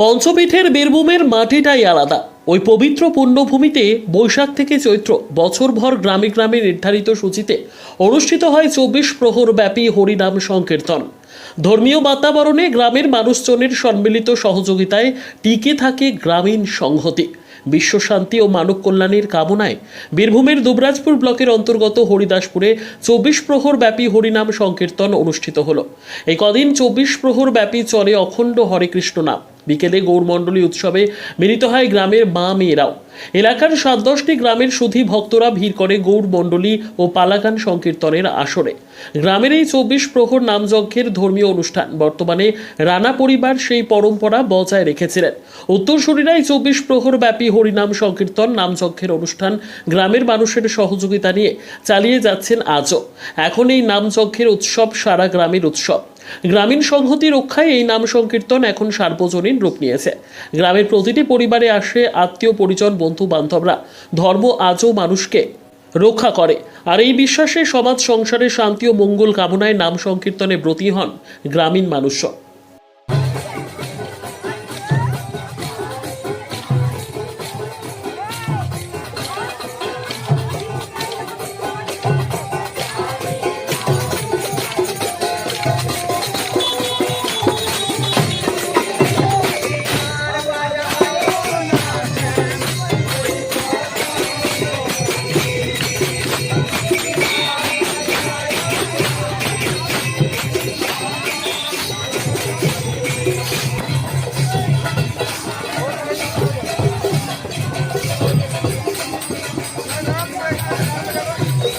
পঞ্চপীঠের বীরভূমের মাটিটাই আলাদা। ওই পবিত্র পুণ্যভূমিতে বৈশাখ থেকে চৈত্র বছরভর গ্রামে গ্রামে নির্ধারিত সূচিতে অনুষ্ঠিত হয় চব্বিশ প্রহর ব্যাপী হরিনাম সংকীর্তন। ধর্মীয় বাতাবরণে গ্রামের মানুষজনের সম্মিলিত সহযোগিতায় টিকে থাকে গ্রামীণ সংহতি। বিশ্ব শান্তি ও মানব কল্যাণের কামনায় বীরভূমের দুবরাজপুর ব্লকের অন্তর্গত হরিদাসপুরে চব্বিশ প্রহর ব্যাপী হরিনাম সংকীর্তন অনুষ্ঠিত হলো। এই কদিন চব্বিশ প্রহর ব্যাপী চলে অখণ্ড হরে কৃষ্ণ নাম। বিকেলে গৌরমণ্ডলী উৎসবে মিলিত হয় গ্রামের মা মেয়েরাও। এলাকার সাত দশটি গ্রামের সুধী ভক্তরা ভিড় করে গৌরমণ্ডলী ও পালাগান সংকীর্তনের আসরে। গ্রামের এই চব্বিশ প্রহর নামযজ্ঞের ধর্মীয় অনুষ্ঠান বর্তমানে রানা পরিবার সেই পরম্পরা বজায় রেখেছিলেন। উত্তরসূরিরাই চব্বিশ প্রহর ব্যাপী হরিনাম সংকীর্তন নামযজ্ঞের অনুষ্ঠান গ্রামের মানুষের সহযোগিতা নিয়ে চালিয়ে যাচ্ছেন আজও। এখন এই নামযজ্ঞের উৎসব সারা গ্রামের উৎসব। গ্রামীণ সংহতি রক্ষায় এই নাম সংকীর্তন এখন সার্বজনীন রূপ নিয়েছে। গ্রামের প্রতিটি পরিবারে আসে আত্মীয়, পরিজন, বন্ধু বান্ধবরা। ধর্ম আজও মানুষকে রক্ষা করে। আর এই বিশ্বাসে সমাজ সংসারে শান্তি ও মঙ্গল কামনায় নাম সংকীর্তনে ব্রতী হন গ্রামীণ মানুষও